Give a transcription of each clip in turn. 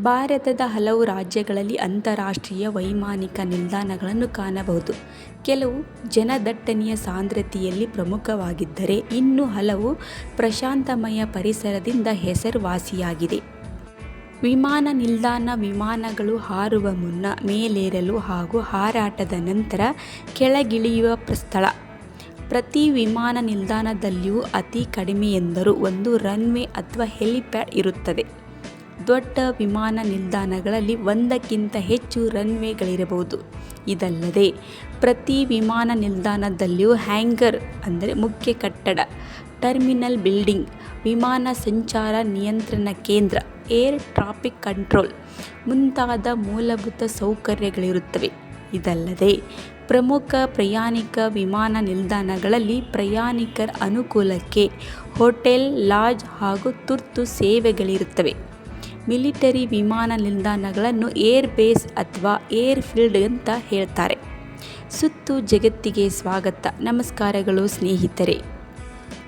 ಭಾರತದ ಹಲವು ರಾಜ್ಯಗಳಲ್ಲಿ ಅಂತಾರಾಷ್ಟ್ರೀಯ ವೈಮಾನಿಕ ನಿಲ್ದಾಣಗಳನ್ನು ಕಾಣಬಹುದು. ಕೆಲವು ಜನದಟ್ಟಣೆಯ ಸಾಂದ್ರತೆಯಲ್ಲಿ ಪ್ರಮುಖವಾಗಿದ್ದರೆ ಇನ್ನು ಹಲವು ಪ್ರಶಾಂತಮಯ ಪರಿಸರದಿಂದ ಹೆಸರುವಾಸಿಯಾಗಿದೆ. ವಿಮಾನ ನಿಲ್ದಾಣ ವಿಮಾನಗಳು ಹಾರುವ ಮುನ್ನ, ಮೇಲೇರಲು ಹಾಗೂ ಹಾರಾಟದ ನಂತರ ಕೆಳಗಿಳಿಯುವ ಸ್ಥಳ. ಪ್ರತಿ ವಿಮಾನ ನಿಲ್ದಾಣದಲ್ಲಿಯೂ ಅತಿ ಕಡಿಮೆ ಎಂದರೂ ಒಂದು ರನ್ವೇ ಅಥವಾ ಹೆಲಿಪ್ಯಾಡ್ ಇರುತ್ತದೆ. ದೊಡ್ಡ ವಿಮಾನ ನಿಲ್ದಾಣಗಳಲ್ಲಿ ಒಂದಕ್ಕಿಂತ ಹೆಚ್ಚು ರನ್ವೇಗಳಿರಬಹುದು ಇದಲ್ಲದೆ ಪ್ರತಿ ವಿಮಾನ ನಿಲ್ದಾಣದಲ್ಲಿಯೂ ಹ್ಯಾಂಗರ್ ಅಂದರೆ ಮುಖ್ಯ ಕಟ್ಟಡ, ಟರ್ಮಿನಲ್ ಬಿಲ್ಡಿಂಗ್, ವಿಮಾನ ಸಂಚಾರ ನಿಯಂತ್ರಣ ಕೇಂದ್ರ, ಏರ್ ಟ್ರಾಫಿಕ್ ಕಂಟ್ರೋಲ್ ಮುಂತಾದ ಮೂಲಭೂತ ಸೌಕರ್ಯಗಳಿರುತ್ತವೆ. ಇದಲ್ಲದೆ ಪ್ರಮುಖ ಪ್ರಯಾಣಿಕ ವಿಮಾನ ನಿಲ್ದಾಣಗಳಲ್ಲಿ ಪ್ರಯಾಣಿಕರ ಅನುಕೂಲಕ್ಕೆ ಹೋಟೆಲ್, ಲಾಡ್ಜ್ ಹಾಗೂ ತುರ್ತು ಸೇವೆಗಳಿರುತ್ತವೆ. ಮಿಲಿಟರಿ ವಿಮಾನ ನಿಲ್ದಾಣಗಳನ್ನು ಏರ್ ಬೇಸ್ ಅಥವಾ ಏರ್ ಫೀಲ್ಡ್ ಅಂತ ಹೇಳ್ತಾರೆ. ಸುತ್ತು ಜಗತ್ತಿಗೆ ಸ್ವಾಗತ ನಮಸ್ಕಾರಗಳು ಸ್ನೇಹಿತರೆ.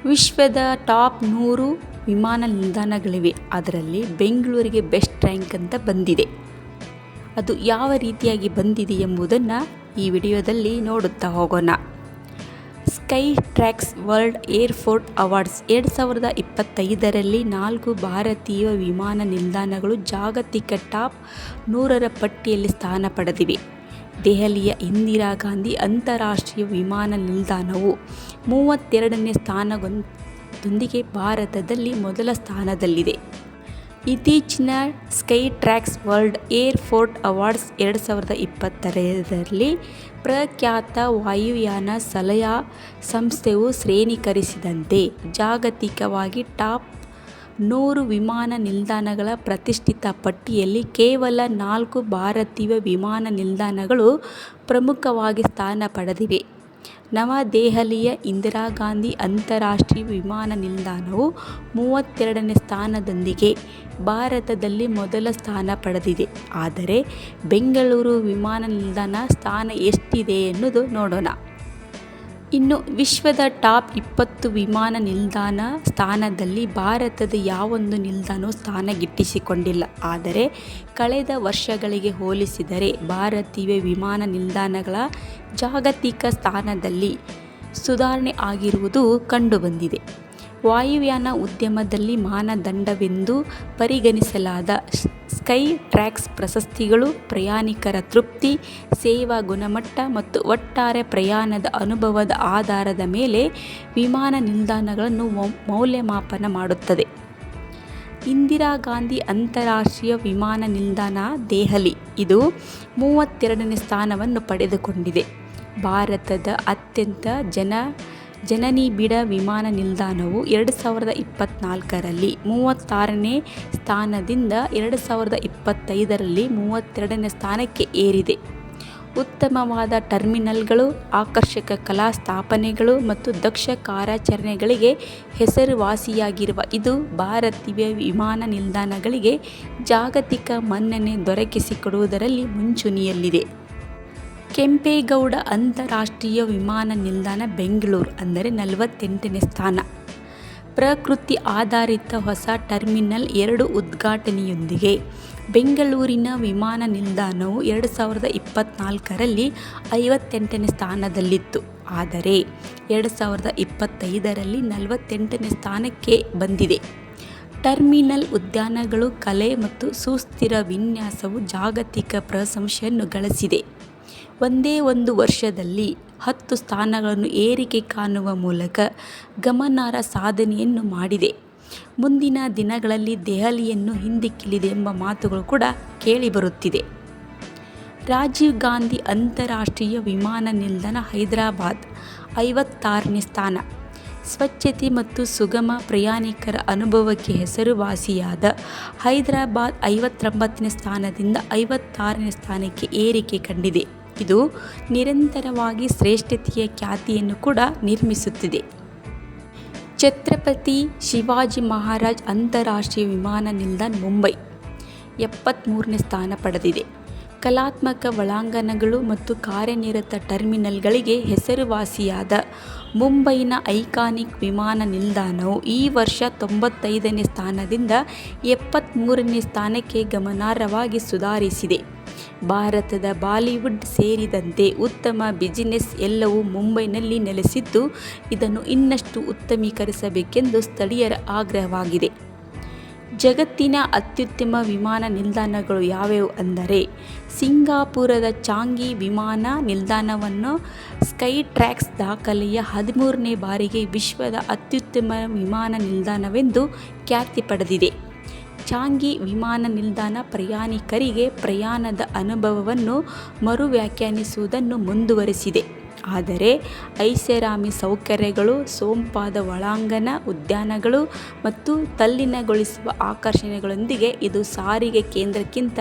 ವಿಶ್ವದ ಟಾಪ್ ನೂರು ವಿಮಾನ ನಿಲ್ದಾಣಗಳಿವೆ. ಅದರಲ್ಲಿ ಬೆಂಗಳೂರಿಗೆ ಬೆಸ್ಟ್ ರ್ಯಾಂಕ್ ಅಂತ ಬಂದಿದೆ. ಅದು ಯಾವ ರೀತಿಯಾಗಿ ಬಂದಿದೆ ಎಂಬುದನ್ನು ಈ ವಿಡಿಯೋದಲ್ಲಿ ನೋಡುತ್ತಾ ಹೋಗೋಣ. ಸ್ಕೈಟ್ರಾಕ್ಸ್ ವರ್ಲ್ಡ್ ಏರ್ಪೋರ್ಟ್ ಅವಾರ್ಡ್ಸ್ ಎರಡು ಸಾವಿರದ ಇಪ್ಪತ್ತೈದರಲ್ಲಿ ನಾಲ್ಕು ಭಾರತೀಯ ವಿಮಾನ ನಿಲ್ದಾಣಗಳು ಜಾಗತಿಕ ಟಾಪ್ ನೂರರ ಪಟ್ಟಿಯಲ್ಲಿ ಸ್ಥಾನ ಪಡೆದಿವೆ. ದೆಹಲಿಯ ಇಂದಿರಾ ಗಾಂಧಿ ಅಂತಾರಾಷ್ಟ್ರೀಯ ವಿಮಾನ ನಿಲ್ದಾಣವು ಮೂವತ್ತೆರಡನೇ ಸ್ಥಾನದೊಂದಿಗೆ ಭಾರತದಲ್ಲಿ ಮೊದಲ ಸ್ಥಾನದಲ್ಲಿದೆ. ಇತ್ತೀಚಿನ Skytrax world airport awards ಎರಡು ಸಾವಿರದ ಇಪ್ಪತ್ತೈದರಲ್ಲಿ ಪ್ರಖ್ಯಾತ ವಾಯುಯಾನ ಸಲಹಾ ಸಂಸ್ಥೆಯು ಶ್ರೇಣೀಕರಿಸಿದಂತೆ ಜಾಗತಿಕವಾಗಿ ಟಾಪ್ ನೂರು ವಿಮಾನ ನಿಲ್ದಾಣಗಳ ಪ್ರತಿಷ್ಠಿತ ಪಟ್ಟಿಯಲ್ಲಿ ಕೇವಲ ನಾಲ್ಕು ಭಾರತೀಯ ವಿಮಾನ ನಿಲ್ದಾಣಗಳು ಪ್ರಮುಖವಾಗಿ ಸ್ಥಾನ ಪಡೆದಿವೆ. ನವದೆಹಲಿಯ ಇಂದಿರಾ ಗಾಂಧಿ ಅಂತಾರಾಷ್ಟ್ರೀಯ ವಿಮಾನ ನಿಲ್ದಾಣವು ಮೂವತ್ತೆರಡನೇ ಸ್ಥಾನದೊಂದಿಗೆ ಭಾರತದಲ್ಲಿ ಮೊದಲ ಸ್ಥಾನ ಪಡೆದಿದೆ. ಆದರೆ ಬೆಂಗಳೂರು ವಿಮಾನ ನಿಲ್ದಾಣ ಸ್ಥಾನ ಎಷ್ಟಿದೆ ಎನ್ನುವುದು ನೋಡೋಣ. ಇನ್ನು ವಿಶ್ವದ ಟಾಪ್ ಇಪ್ಪತ್ತು ವಿಮಾನ ನಿಲ್ದಾಣ ಸ್ಥಾನದಲ್ಲಿ ಭಾರತದ ಯಾವೊಂದು ನಿಲ್ದಾಣವೂ ಸ್ಥಾನ ಗಿಟ್ಟಿಸಿಕೊಂಡಿಲ್ಲ. ಆದರೆ ಕಳೆದ ವರ್ಷಗಳಿಗೆ ಹೋಲಿಸಿದರೆ ಭಾರತೀಯ ವಿಮಾನ ನಿಲ್ದಾಣಗಳ ಜಾಗತಿಕ ಸ್ಥಾನದಲ್ಲಿ ಸುಧಾರಣೆ ಆಗಿರುವುದು ಕಂಡುಬಂದಿದೆ. ವಾಯುಯಾನ ಉದ್ಯಮದಲ್ಲಿ ಮಾನದಂಡವೆಂದು ಪರಿಗಣಿಸಲಾದ ಸ್ಕೈ ಟ್ರ್ಯಾಕ್ಸ್ ಪ್ರಶಸ್ತಿಗಳು ಪ್ರಯಾಣಿಕರ ತೃಪ್ತಿ, ಸೇವಾ ಗುಣಮಟ್ಟ ಮತ್ತು ಒಟ್ಟಾರೆ ಪ್ರಯಾಣದ ಅನುಭವದ ಆಧಾರದ ಮೇಲೆ ವಿಮಾನ ನಿಲ್ದಾಣಗಳನ್ನು ಮೌಲ್ಯಮಾಪನ ಮಾಡುತ್ತದೆ. ಇಂದಿರಾ ಗಾಂಧಿ ಅಂತಾರಾಷ್ಟ್ರೀಯ ವಿಮಾನ ನಿಲ್ದಾಣ, ದೆಹಲಿ ಇದು ಮೂವತ್ತೆರಡನೇ ಸ್ಥಾನವನ್ನು ಪಡೆದುಕೊಂಡಿದೆ. ಭಾರತದ ಅತ್ಯಂತ ಜನನಿಬಿಡ ವಿಮಾನ ನಿಲ್ದಾಣವು ಎರಡು ಸಾವಿರದ ಇಪ್ಪತ್ತ್ನಾಲ್ಕರಲ್ಲಿ ಮೂವತ್ತಾರನೇ ಸ್ಥಾನದಿಂದ ಎರಡು ಸಾವಿರದ ಇಪ್ಪತ್ತೈದರಲ್ಲಿ ಮೂವತ್ತೆರಡನೇ ಸ್ಥಾನಕ್ಕೆ ಏರಿದೆ. ಉತ್ತಮವಾದ ಟರ್ಮಿನಲ್ಗಳು, ಆಕರ್ಷಕ ಕಲಾ ಸ್ಥಾಪನೆಗಳು ಮತ್ತು ದಕ್ಷ ಕಾರ್ಯಾಚರಣೆಗಳಿಗೆ ಹೆಸರುವಾಸಿಯಾಗಿರುವ ಇದು ಭಾರತೀಯ ವಿಮಾನ ನಿಲ್ದಾಣಗಳಿಗೆ ಜಾಗತಿಕ ಮನ್ನಣೆ ದೊರಕಿಸಿಕೊಡುವುದರಲ್ಲಿ ಮುಂಚೂಣಿಯಲ್ಲಿದೆ. ಕೆಂಪೇಗೌಡ ಅಂತಾರಾಷ್ಟ್ರೀಯ ವಿಮಾನ ನಿಲ್ದಾಣ, ಬೆಂಗಳೂರು ಅಂದರೆ ನಲವತ್ತೆಂಟನೇ ಸ್ಥಾನ. ಪ್ರಕೃತಿ ಆಧಾರಿತ ಹೊಸ ಟರ್ಮಿನಲ್ ಎರಡು ಉದ್ಘಾಟನೆಯೊಂದಿಗೆ ಬೆಂಗಳೂರಿನ ವಿಮಾನ ನಿಲ್ದಾಣವು ಎರಡು ಸಾವಿರದ ಇಪ್ಪತ್ನಾಲ್ಕರಲ್ಲಿ ಐವತ್ತೆಂಟನೇ ಸ್ಥಾನದಲ್ಲಿತ್ತು. ಆದರೆ ಎರಡು ಸಾವಿರದ ಇಪ್ಪತ್ತೈದರಲ್ಲಿ ನಲವತ್ತೆಂಟನೇ ಸ್ಥಾನಕ್ಕೆ ಬಂದಿದೆ. ಟರ್ಮಿನಲ್ ಉದ್ಯಾನಗಳು, ಕಲೆ ಮತ್ತು ಸುಸ್ಥಿರ ವಿನ್ಯಾಸವು ಜಾಗತಿಕ ಪ್ರಶಂಸೆಯನ್ನು ಗಳಿಸಿದೆ. ಒಂದೇ ಒಂದು ವರ್ಷದಲ್ಲಿ ಹತ್ತು ಸ್ಥಾನಗಳನ್ನು ಏರಿಕೆ ಕಾಣುವ ಮೂಲಕ ಗಮನಾರ್ಹ ಸಾಧನೆಯನ್ನು ಮಾಡಿದೆ. ಮುಂದಿನ ದಿನಗಳಲ್ಲಿ ದೆಹಲಿಯನ್ನು ಹಿಂದಿಕ್ಕಲಿದೆ ಎಂಬ ಮಾತುಗಳು ಕೂಡ ಕೇಳಿಬರುತ್ತಿದೆ. ರಾಜೀವ್ ಗಾಂಧಿ ಅಂತಾರಾಷ್ಟ್ರೀಯ ವಿಮಾನ ನಿಲ್ದಾಣ, ಹೈದರಾಬಾದ್ ಐವತ್ತಾರನೇ ಸ್ಥಾನ. ಸ್ವಚ್ಛತೆ ಮತ್ತು ಸುಗಮ ಪ್ರಯಾಣಿಕರ ಅನುಭವಕ್ಕೆ ಹೆಸರುವಾಸಿಯಾದ ಹೈದರಾಬಾದ್ ಐವತ್ತೊಂಬತ್ತನೇ ಸ್ಥಾನದಿಂದ ಐವತ್ತಾರನೇ ಸ್ಥಾನಕ್ಕೆ ಏರಿಕೆ ಕಂಡಿದೆ. ಇದು ನಿರಂತರವಾಗಿ ಶ್ರೇಷ್ಠತೆಯ ಖ್ಯಾತಿಯನ್ನು ಕೂಡ ನಿರ್ಮಿಸುತ್ತಿದೆ. ಛತ್ರಪತಿ ಶಿವಾಜಿ ಮಹಾರಾಜ್ ಅಂತಾರಾಷ್ಟ್ರೀಯ ವಿಮಾನ ನಿಲ್ದಾಣ, ಮುಂಬೈ ಎಪ್ಪತ್ಮೂರನೇ ಸ್ಥಾನ ಪಡೆದಿದೆ. ಕಲಾತ್ಮಕ ಒಳಾಂಗಣಗಳು ಮತ್ತು ಕಾರ್ಯನಿರತ ಟರ್ಮಿನಲ್ಗಳಿಗೆ ಹೆಸರುವಾಸಿಯಾದ ಮುಂಬೈನ ಐಕಾನಿಕ್ ವಿಮಾನ ನಿಲ್ದಾಣವು ಈ ವರ್ಷ ತೊಂಬತ್ತೈದನೇ ಸ್ಥಾನದಿಂದ ಎಪ್ಪತ್ತ್ಮೂರನೇ ಸ್ಥಾನಕ್ಕೆ ಗಮನಾರ್ಹವಾಗಿ ಸುಧಾರಿಸಿದೆ. ಭಾರತದ ಬಾಲಿವುಡ್ ಸೇರಿದಂತೆ ಉತ್ತಮ ಬಿಸಿನೆಸ್ ಎಲ್ಲವೂ ಮುಂಬೈನಲ್ಲಿ ನೆಲೆಸಿದ್ದು, ಇದನ್ನು ಇನ್ನಷ್ಟು ಉತ್ತಮೀಕರಿಸಬೇಕೆಂದು ಸ್ಥಳೀಯರ ಆಗ್ರಹವಾಗಿದೆ. ಜಗತ್ತಿನ ಅತ್ಯುತ್ತಮ ವಿಮಾನ ನಿಲ್ದಾಣಗಳು ಯಾವ್ಯಾವು ಅಂದರೆ ಸಿಂಗಾಪುರದ ಚಾಂಗಿ ವಿಮಾನ ನಿಲ್ದಾಣವನ್ನು ಸ್ಕೈ ಟ್ರ್ಯಾಕ್ಸ್ ದಾಖಲೆಯ ಹದಿಮೂರನೇ ಬಾರಿಗೆ ವಿಶ್ವದ ಅತ್ಯುತ್ತಮ ವಿಮಾನ ನಿಲ್ದಾಣವೆಂದು ಖ್ಯಾತಿ ಪಡೆದಿದೆ. ಚಾಂಗಿ ವಿಮಾನ ನಿಲ್ದಾಣ ಪ್ರಯಾಣಿಕರಿಗೆ ಪ್ರಯಾಣದ ಅನುಭವವನ್ನು ಮರು-ವ್ಯಾಖ್ಯಾನಿಸುವುದನ್ನು ಮುಂದುವರೆಸಿದೆ, ಆದರೆ ಐಷಾರಾಮಿ ಸೌಕರ್ಯಗಳು, ಸೋಂಪಾದ ಒಳಾಂಗಣ ಉದ್ಯಾನಗಳು ಮತ್ತು ತಲ್ಲಿನಗೊಳಿಸುವ ಆಕರ್ಷಣೆಗಳೊಂದಿಗೆ ಇದು ಸಾರಿಗೆ ಕೇಂದ್ರಕ್ಕಿಂತ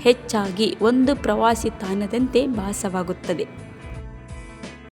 ಹೆಚ್ಚಾಗಿ ಒಂದು ಪ್ರವಾಸಿ ತಾಣದಂತೆ ಭಾಸವಾಗುತ್ತದೆ.